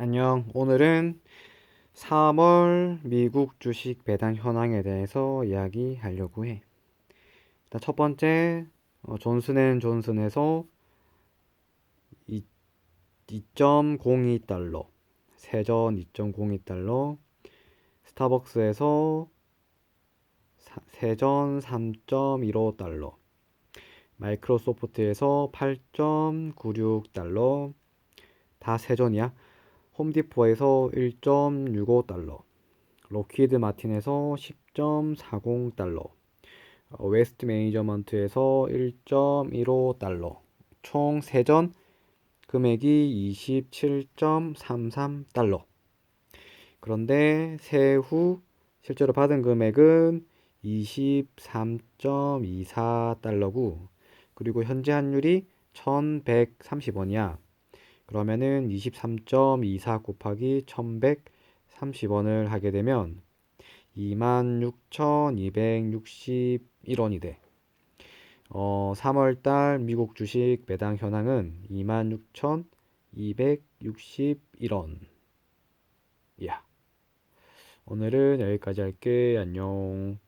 안녕. 오늘은 3월 미국 주식 배당 현황에 대해서 이야기하려고 해. 일단 첫 번째, 어, 존슨앤존슨에서 2.02달러, 세전 2.02달러, 스타벅스에서 사- 세전 3.15달러, 마이크로소프트에서 8.96달러, 다 세전이야. 홈디포에서 1.65달러, 로키드 마틴에서 10.40달러, 어, 웨스트 매니저먼트에서 1.15달러, 총 세전 금액이 27.33달러. 그런데 세후 실제로 받은 금액은 23.24달러고, 그리고 현재 환율이 1130원이야. 그러면은 23.24 곱하기 1130원을 하게 되면 26,261원이 돼. 어, 3월달 미국 주식 매당 현황은 26,261원. 야. 오늘은 여기까지 할게. 안녕.